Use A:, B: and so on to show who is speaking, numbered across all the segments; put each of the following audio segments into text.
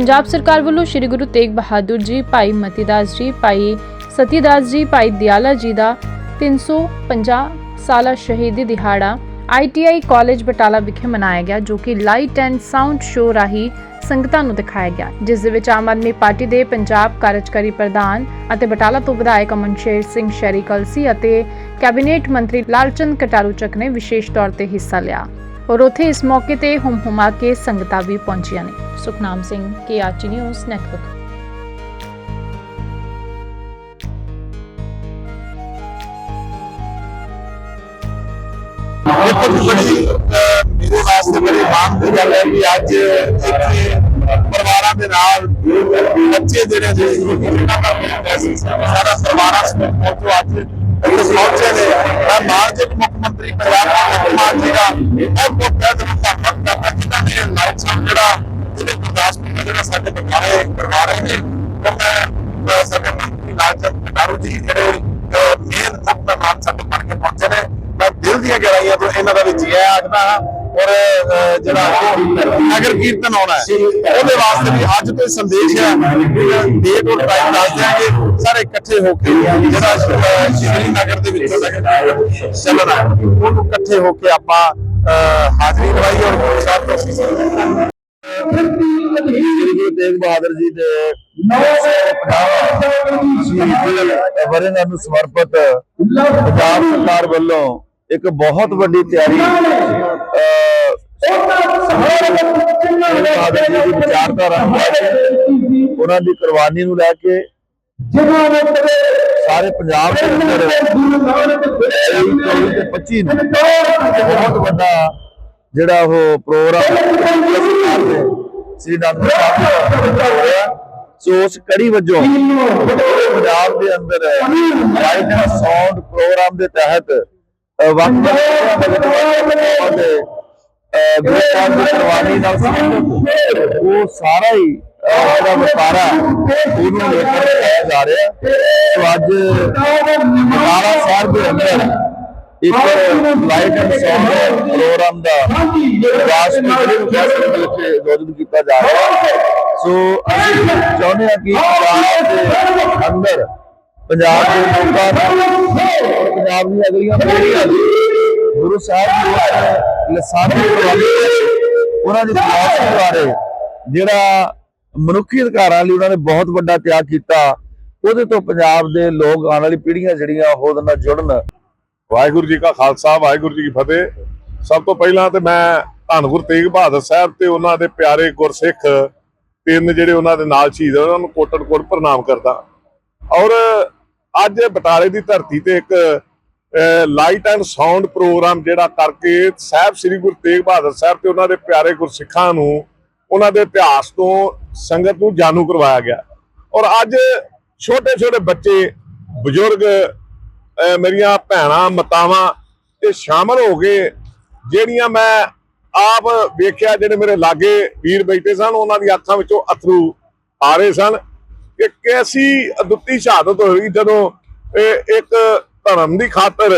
A: ਪੰਜਾਬ ਸਰਕਾਰ ਵੱਲੋਂ ਸ੍ਰੀ ਗੁਰੂ ਤੇਗ ਬਹਾਦਰ ਜੀ, ਭਾਈ ਮਤੀਦਾਸ ਜੀ, ਭਾਈ ਸਤੀਦਾਸ ਜੀ, ਭਾਈ ਦਿਆਲਾ ਜੀ ਦਾ 350 ਸਾਲਾ ਸ਼ਹੀਦੀ ਦਿਹਾੜਾ ਆਈਟੀਆਈ ਕਾਲਜ ਬਟਾਲਾ ਵਿਖੇ ਮਨਾਇਆ ਗਿਆ, ਜੋ ਕਿ ਲਾਈਟ ਐਂਡ ਸਾਊਂਡ ਸ਼ੋਅ ਰਾਹੀਂ ਸੰਗਤਾਂ ਨੂੰ ਦਿਖਾਇਆ ਗਿਆ। ਜਿਸ ਦੇ ਵਿੱਚ ਆਮ ਆਦਮੀ ਪਾਰਟੀ ਦੇ ਪੰਜਾਬ ਕਾਰਜਕਾਰੀ ਪ੍ਰਧਾਨ ਅਤੇ ਬਟਾਲਾ ਤੋਂ ਵਿਧਾਇਕ ਅਮਨਸ਼ੇਰ ਸਿੰਘ ਸ਼ੈਰੀ ਕਲਸੀ ਅਤੇ ਕੈਬਨਿਟ ਮੰਤਰੀ ਲਾਲਚੰਦ ਕਟਾਰੂ ਚੱਕ ਨੇ ਵਿਸ਼ੇਸ਼ ਤੌਰ ਤੇ ਹਿੱਸਾ ਲਿਆ। ਔਰ ਉੱਥੇ ਇਸ ਮੌਕੇ ਤੇ ਹੁਮ ਹੁਮਾ ਕੇ ਸੰਗਤਾਂ ਵੀ ਪਹੁੰਚੀਆਂ ਨੇ। Sukhnam Singh K RT news network
B: ਦੇਖੋ ਜੀ ਬੜੀ ਅਹ, ਮੇਰੇ ਵਾਸਤੇ ਬੜੀ ਮਾਣ ਦੀ ਗੱਲ ਹੈ ਕਿ ਅੱਜ ਇੱਥੇ ਪਰਿਵਾਰਾਂ ਦੇ ਨਾਲ ਬੱਚੇ ਜਿਹੜੇ ਨੇ ਉਹਨਾਂ ਦਾ ਵੀ ਸਾਰਾ ਪਰਿਵਾਰਾਂ ਸਮੇਤ ਪਹੁੰਚੋ ਅੱਜ ਇੱਥੇ ਪਹੁੰਚੇ ਨੇ ਮੈਂ ਮਾਨਯੋਗ ਮੁੱਖ ਮੰਤਰੀ ਪੰਜਾਬ ਭਗਵੰਤ ਮਾਨ ਜੀ ਦਾ ਬਹੁਤ ਬਹੁਤ ਤਹਿ ਦਿਲੋਂ ਧੰਨਵਾਦ ਕਰਦਾ ਜਿਨ੍ਹਾਂ ਨੇ ਲਾਈਟ ਸਾਹਿਬ ਜਿਹੜਾ ਜਿਹੜੇ ਗੁਰਦਾਸਪੁਰ ਦਾ ਜਿਹੜਾ ਸਾਡੇ ਬਟਾਲੇ ਕਰਵਾ ਰਹੇ ਨੇ ਉਹ ਮੈਂ ਸਾਡੇ ਮੰਤਰੀ ਲਾਲਚੰਦ ਕਟਾਰੂ ਜੀ ਜਿਹੜੇ ਮੇਨ ਆਪਣਾ ਸਾਡੇ ਬਣ ਕੇ ਪਹੁੰਚੇ ਨੇ। ਮੈਂ ਦਿਲ ਦੀਆਂ ਗਹਿਰਾਈਆਂ ਤੋਂ ਇਹਨਾਂ ਦਾ ਵੀ ਜੀਆ ਆਖਦਾ ਹਾਂ। ਔਰ ਜਿਹੜਾ ਨਗਰ ਕੀਰਤਨ ਆਉਣਾ ਹੈ ਉਹਦੇ ਵਾਸਤੇ ਵੀ ਅੱਜ ਤੋਂ ਹੀ ਸੰਦੇਸ਼ ਹੈ ਡੇਟ ਔਰ ਟਾਈਮ ਦੱਸ ਦਿਆਂਗੇ। ਸਾਰੇ ਇਕੱਠੇ ਹੋ ਕੇ ਜਿਹੜਾ ਸ਼੍ਰੀ ਨਗਰ ਦੇ ਵਿੱਚ ਚੱਲਣਾ ਹੈ ਉਹਨੂੰ ਇਕੱਠੇ ਹੋ ਕੇ ਆਪਾਂ ਅਹ, ਹਾਜ਼ਰੀ ਲਵਾਈ ਔਰ ਗੁਰੂ ਸਾਹਿਬ ਤੋਂ
C: ਗੁਰੂ ਤੇਗ ਬਹਾਦਰ ਜੀ ਦੇ ਸ਼ਹੀਦੀ ਵਰ੍ਹੇ ਨੂੰ ਸਮਰਪਿਤ ਪੰਜਾਬ ਸਰਕਾਰ ਵੱਲੋਂ ਇੱਕ ਬਹੁਤ ਵੱਡੀ ਤਿਆਰੀ ਅਹ ਬਹਾਦਰ ਜੀ ਦੀ ਵਿਚਾਰਧਾਰਾ ਉਹਨਾਂ ਦੀ ਕੁਰਬਾਨੀ ਨੂੰ ਲੈ ਕੇ ਸਾਰੇ ਪੰਜਾਬ ਦੇ ਅੰਦਰ 23 ਤੇ 25 ਨੂੰ ਬਹੁਤ ਵੱਡਾ ਜਿਹੜਾ ਉਹ ਪ੍ਰੋਗਰਾਮ ਸ੍ਰੀ ਸਾਹਿਬ ਹੋਇਆ ਸੋ ਉਸ ਕੜੀ ਵਜੋਂ ਪੰਜਾਬ ਦੇ ਅੰਦਰ ਲਾਈਟ ਸਾਊਂਡ ਪ੍ਰੋਗਰਾਮ ਦੇ ਤਹਿਤ ਦੇ ਦੀ ਨਾਲ ਸੰਬੰਧਿਤ ਉਹ ਸਾਰਾ ਹੀ ਜਿਹੜਾ ਵਪਾਰਾ ਉਹਨੂੰ ਲੈ ਕੇ ਜਾ ਰਿਹਾ। ਸੋ ਅੱਜ ਸ਼ਹਿਰ ਦੇ ਅੰਦਰ ਇੱਕ ਲਾਈਟ ਐਂਡ ਸਾਊਂਡ ਪ੍ਰੋਗਰਾਮ ਦਾ ਰਾਸ਼ਟਰੀ ਯੂਨੀਵਰਸਿਟੀ ਦੇ ਵਿੱਚ ਆਯੋਜਿਤ ਕੀਤਾ ਜਾ ਰਿਹਾ ਹੈ। ਸੋ ਅਸੀਂ ਚਾਹੁੰਦੇ ਹਾਂ ਕਿ ਪੰਜਾਬ ਦੇ ਅੰਦਰ ਪੰਜਾਬ ਦੇ ਲੋਕਾਂ ਨੂੰ ਪੰਜਾਬ ਦੀਆਂ ਅਗਲੀਆਂ ਪੀੜ੍ਹੀਆਂ ਨੂੰ ਗੁਰੂ ਸਾਹਿਬ ਦੀ ਉਸ ਲਸਾਨੀ ਕੁਰਬਾਨੀ ਬਾਰੇ, ਉਹਨਾਂ ਦੀ ਫਿਲਾਸਫੀ ਬਾਰੇ ਜਿਹੜਾ ਮਨੁੱਖੀ ਅਧਿਕਾਰਾਂ ਲਈ ਉਹਨਾਂ ਨੇ ਬਹੁਤ ਵੱਡਾ ਤਿਆਗ ਕੀਤਾ ਉਹਦੇ ਤੋਂ ਪੰਜਾਬ ਦੇ ਲੋਕ ਆਉਣ ਵਾਲੀ ਪੀੜ੍ਹੀਆਂ ਜਿਹੜੀਆਂ ਉਹ ਉਹਦੇ ਨਾਲ ਜੁੜਨ।
B: ਵਾਹਿਗੁਰੂ ਜੀ ਕਾ ਖਾਲਸਾ, ਵਾਹਿਗੁਰੂ ਜੀ ਕੀ ਫਤਿਹ। ਸਭ ਤੋਂ ਪਹਿਲਾਂ ਤੇ ਮੈਂ ਧੰਨ ਗੁਰੂ ਤੇਗ ਬਹਾਦਰ ਸਾਹਿਬ ਤੇ ਉਹਨਾਂ ਦੇ ਪਿਆਰੇ ਗੁਰਸਿੱਖ ਤਿੰਨ ਜਿਹੜੇ ਉਹਨਾਂ ਦੇ ਨਾਲ ਸ਼ਹੀਦ ਹੋਏ, ਉਹਨਾਂ ਨੂੰ ਕੋਟਨ ਕੋਟ ਪ੍ਰਣਾਮ ਕਰਦਾ। ਔਰ ਅੱਜ ਬਟਾਲੇ ਦੀ ਧਰਤੀ ਤੇ ਇੱਕ ਲਾਈਟ ਐਂਡ ਸਾਊਂਡ ਪ੍ਰੋਗਰਾਮ ਜਿਹੜਾ ਕਰਕੇ ਸਾਹਿਬ ਸ੍ਰੀ ਗੁਰੂ ਤੇਗ ਬਹਾਦਰ ਸਾਹਿਬ ਤੇ ਉਹਨਾਂ ਦੇ ਪਿਆਰੇ ਗੁਰਸਿੱਖਾਂ ਨੂੰ ਉਹਨਾਂ ਦੇ ਇਤਿਹਾਸ ਤੋਂ, ਸੰਗਤ ਨੂੰ ਜਾਣੂ ਕਰਵਾਇਆ ਗਿਆ। ਔਰ ਅੱਜ ਛੋਟੇ ਛੋਟੇ ਬੱਚੇ, ਬਜ਼ੁਰਗ ਮੇਰੀਆਂ ਭੈਣਾਂ, ਮਤਾਵਾਂ ਇਹ ਸ਼ਾਮਲ ਹੋ ਗਏ ਜਿਹੜੀਆਂ ਮੈਂ ਆਪ ਵੇਖਿਆ, ਜਿਹੜੇ ਮੇਰੇ ਲਾਗੇ ਵੀਰ ਬੈਠੇ ਸਨ, ਉਹਨਾਂ ਦੀ ਅੱਖਾਂ ਵਿੱਚੋਂ ਅਥਰੂ ਆ ਰਹੇ ਸਨ। ਕਿ ਕੈਸੀ ਅਦੁੱਤੀ ਸ਼ਹਾਦਤ ਹੋਈ ਜਦੋਂ ਇਹ ਇੱਕ ਧਰਮ ਦੀ ਖਾਤਰ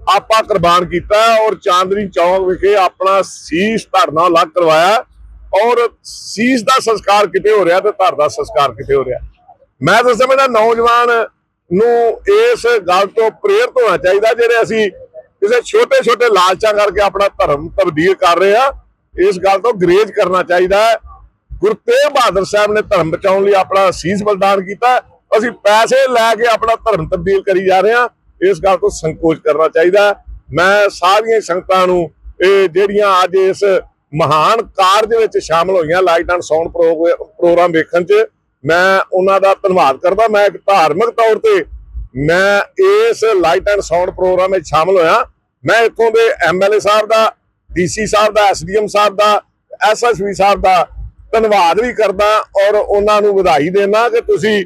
B: ਆਪਾਂ ਕੁਰਬਾਨ ਕੀਤਾ ਔਰ ਚਾਂਦਨੀ ਚੌਕ ਵਿਖੇ ਆਪਣਾ ਸੀਸ ਧਰਨਾ ਲੱਗ ਕਰਵਾਇਆ ਔਰ ਸੀਸ ਦਾ ਸੰਸਕਾਰ ਕਿਤੇ ਹੋ ਰਿਹਾ ਤੇ ਧਰ ਦਾ ਸੰਸਕਾਰ ਕਿਤੇ ਹੋ ਰਿਹਾ। ਮੈਂ ਤਾਂ ਸਮਝਦਾ ਨੌਜਵਾਨ ਨੂੰ ਇਸ ਗੱਲ ਤੋਂ ਪ੍ਰੇਰਿਤ ਹੋਣਾ ਚਾਹੀਦਾ, ਜਿਹੜੇ ਅਸੀਂ ਕਿਸੇ ਛੋਟੇ ਛੋਟੇ ਲਾਲਚਾਂ ਕਰਕੇ ਆਪਣਾ ਧਰਮ ਤਬਦੀਲ ਕਰ ਰਹੇ ਆ ਇਸ ਗੱਲ ਤੋਂ ਗਰੇਜ ਕਰਨਾ ਚਾਹੀਦਾ ਹੈ। ਗੁਰੂ ਤੇਗ ਬਹਾਦਰ ਸਾਹਿਬ ਨੇ ਧਰਮ ਬਚਾਉਣ ਲਈ ਆਪਣਾ ਸੀਸ ਬਲਿਦਾਨ ਕੀਤਾ, ਅਸੀਂ ਪੈਸੇ ਲੈ ਕੇ ਆਪਣਾ ਧਰਮ ਤਬਦੀਲ ਕਰੀ ਜਾ ਰਹੇ ਹਾਂ, ਇਸ ਗੱਲ ਤੋਂ ਸੰਕੋਚ ਕਰਨਾ ਚਾਹੀਦਾ ਮੈਂ ਸਾਰੀਆਂ ਸੰਗਤਾਂ ਨੂੰ ਇਹ ਜਿਹੜੀਆਂ ਅੱਜ ਇਸ ਮਹਾਨ ਕਾਰਜ ਵਿੱਚ ਸ਼ਾਮਲ ਹੋਈਆਂ, ਲਾਈਟ ਐਂਡ ਸਾਊਂਡ ਪ੍ਰੋਗਰਾਮ ਵੇਖਣ 'ਚ ਮੈਂ ਉਹਨਾਂ ਦਾ ਧੰਨਵਾਦ ਕਰਦਾ। ਮੈਂ ਇੱਕ ਧਾਰਮਿਕ ਤੌਰ ਤੇ ਮੈਂ ਇਸ ਲਾਈਟ ਐਂਡ ਸਾਊਂਡ ਪ੍ਰੋਗਰਾਮ ਵਿੱਚ ਸ਼ਾਮਲ ਹੋਇਆ। ਮੈਂ ਇੱਥੋਂ ਦੇ ਐਮਐਲਏ ਸਾਹਿਬ ਦਾ ਡੀਸੀ ਸਾਹਿਬ ਦਾ ਐਸਡੀਐਮ ਸਾਹਿਬ ਦਾ ਐਸਐਸਵੀ ਸਾਹਿਬ ਦਾ ਧੰਨਵਾਦ ਵੀ ਕਰਦਾ ਔਰ ਉਹਨਾਂ ਨੂੰ ਵਧਾਈ ਦੇਣਾ ਕਿ ਤੁਸੀਂ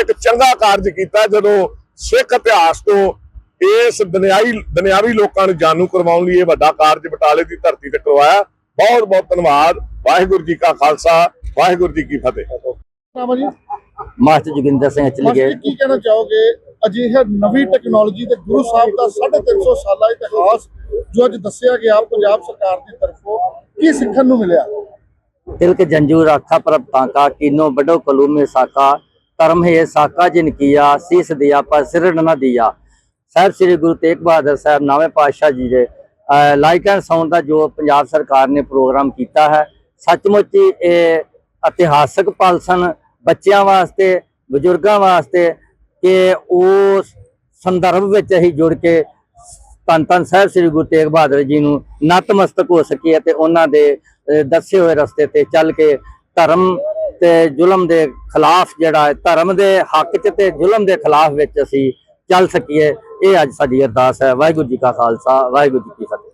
B: ਇੱਕ ਚੰਗਾ ਕਾਰਜ ਕੀਤਾ ਜਦੋਂ ਸਿੱਖ ਇਤਿਹਾਸ ਤੋਂ ਇਸ ਦੁਨਿਆਈ, ਦੁਨਿਆਵੀ ਲੋਕਾਂ ਨੂੰ ਜਾਣੂ ਕਰਵਾਉਣ ਲਈ ਇਹ ਵੱਡਾ ਕਾਰਜ ਬਟਾਲੇ ਦੀ ਧਰਤੀ ਤੇ ਕਰਵਾਇਆ। ਬਹੁਤ ਬਹੁਤ ਧੰਨਵਾਦ। ਵਾਹਿਗੁਰੂ ਜੀ ਕਾ ਖਾਲਸਾ, ਵਾਹਿਗੁਰੂ ਜੀ ਕੀ ਫਤਿਹ।
C: ਮਾਸਟਰ ਜੋਗਿੰਦਰ ਸਿੰਘ ਚਲੇ
D: ਗਏ। ਮਾਸਟਰ ਕੀ ਕਹਿਣਾ ਚਾਹੋਗੇ? ਅਜਿਹੇ ਨਵੀਂ ਟੈਕਨੋਲੋਜੀ ਤੇ ਗੁਰੂ ਸਾਹਿਬ ਦਾ 350 ਸਾਲਾ ਇਤਿਹਾਸ ਜੋ ਅੱਜ ਦੱਸਿਆ ਗਿਆ ਪੰਜਾਬ ਸਰਕਾਰ ਦੀ ਤਰਫੋਂ ਕੀ ਸਿੱਖਣ ਨੂੰ ਮਿਲਿਆ?
E: ਤਿਲਕ ਜੰਜੂ ਰਾਖਾ ਪ੍ਰਭ ਤਾਂਕਾ ਕੀਨੋ ਬਡੋ ਕਲੂਮੇ ਸਾਕਾ ਧਰਮ ਹੈ ਸਾਕਾ ਜਿਨ ਕੀਆ ਸੀਸ ਦਿਆ ਪਰ ਸਿਰੜ ਨਾ ਦਿਆ। ਸਾਹਿਬ ਸ੍ਰੀ ਗੁਰੂ ਤੇਗ ਬਹਾਦਰ ਸਾਹਿਬ ਨਾਵੇਂ ਪਾਤਸ਼ਾਹ ਜੀ ਦੇ ਲਾਈਕ ਐਂਡ ਸਾਊਂਡ ਦਾ ਜੋ ਪੰਜਾਬ ਸਰਕਾਰ ਨੇ ਪ੍ਰੋਗਰਾਮ ਕੀਤਾ ਹੈ ਸੱਚਮੁੱਚ ਇਹ ਇਤਿਹਾਸਕ ਪਾਲਸਨ ਬੱਚਿਆਂ ਵਾਸਤੇ, ਬਜ਼ੁਰਗਾਂ ਵਾਸਤੇ ਕਿ ਉਸ ਸੰਦਰਭ ਵਿੱਚ ਅਸੀਂ ਜੁੜ ਕੇ ਧੰਨ ਧੰਨ ਸਾਹਿਬ ਸ੍ਰੀ ਗੁਰੂ ਤੇਗ ਬਹਾਦਰ ਜੀ ਨੂੰ ਨਤਮਸਤਕ ਹੋ ਸਕੀਏ ਤੇ ਉਹਨਾਂ ਦੇ ਦੱਸੇ ਹੋਏ ਰਸਤੇ ਤੇ ਚੱਲ ਕੇ ਧਰਮ ਤੇ ਜ਼ੁਲਮ ਦੇ ਖਿਲਾਫ ਜਿਹੜਾ ਹੈ, ਧਰਮ ਦੇ ਹੱਕ 'ਚ ਤੇ ਜ਼ੁਲਮ ਦੇ ਖਿਲਾਫ ਵਿੱਚ ਅਸੀਂ ਚੱਲ ਸਕੀਏ। ਇਹ ਅੱਜ ਸਾਡੀ ਅਰਦਾਸ ਹੈ। ਵਾਹਿਗੁਰੂ ਜੀ ਕਾ ਖਾਲਸਾ, ਵਾਹਿਗੁਰੂ ਜੀ ਕੀ ਫਤਿਹ।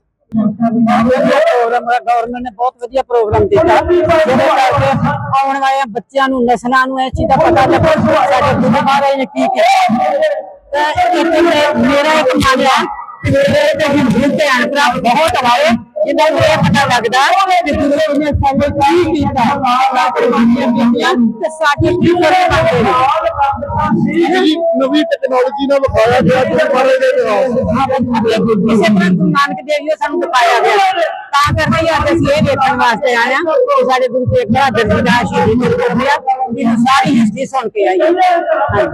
F: ਗਵਰਨਮੈਂਟ ਨੇ ਬਹੁਤ ਵਧੀਆ ਪ੍ਰੋਗਰਾਮ ਦਿੱਤਾ। ਜਿਹਦੇ ਕਰਕੇ ਆਉਣ ਵਾਲੇ ਬੱਚਿਆਂ ਨੂੰ, ਨਸਲਾਂ ਨੂੰ ਇਹ ਚੀਜ਼ ਦਾ ਪਤਾ ਲੱਗੇ ਸਾਡੇ ਗੁਰੂ ਮਹਾਰਾਜ ਨੇ ਕੀ ਕੀਤਾ ਤੇ ਇੱਥੇ ਮੇਰਾ ਇੱਕ ਮਨ ਹੈ ਕਿ ਮੇਰੇ ਤੇ ਹਿੰਦੂ ਭੈਣ ਭਰਾ, ਬਹੁਤ ਆਏ ਜਿਨ੍ਹਾਂ ਨੂੰ ਇਹ ਪਤਾ ਲੱਗਦਾ ਕਿ ਗੁਰੂ ਨੇ ਸਾਨੂੰ ਕੀ ਕੀਤਾ ਸਾਡੇ ਬਾਣੀਆਂ ਕੀਤੀਆਂ ਤੇ ਸਾਡੇ ਕੀ ਫ਼ਰਕ ਕਰਦੇ ਨੇ
D: ਇਹ ਜੀ ਨਵੀਂ ਟੈਕਨੋਲੋਜੀ ਨਾਲ ਵਿਖਾਇਆ ਗਿਆ ਗੁਰੂ ਮਹਾਰਾਜ ਦੇ ਇਤਿਹਾਸ
F: ਇਸੇ ਤਰ੍ਹਾਂ ਗੁਰੂ ਨਾਨਕ ਦੇਵ ਜੀ ਨੇ ਸਾਨੂੰ ਦਿਖਾਇਆ ਗਿਆ ਤਾਂ ਕਰਕੇ ਹੀ ਅੱਜ ਅਸੀਂ ਇਹ ਦੇਖਣ ਵਾਸਤੇ ਆਏ ਹਾਂ ਕਿ ਸਾਡੇ ਗੁਰੂ ਤੇਗ ਬਹਾਦਰ ਜੀ ਦਾ ਸ਼ਹੀਦੀ ਗੁਰਪੁਰਬ ਹੈ ਇਹਨੂੰ ਸਾਰੀ ਹਿਸਟਰੀ ਸੁਣ ਕੇ ਆਈ ਹਾਂ। ਹਾਂਜੀ।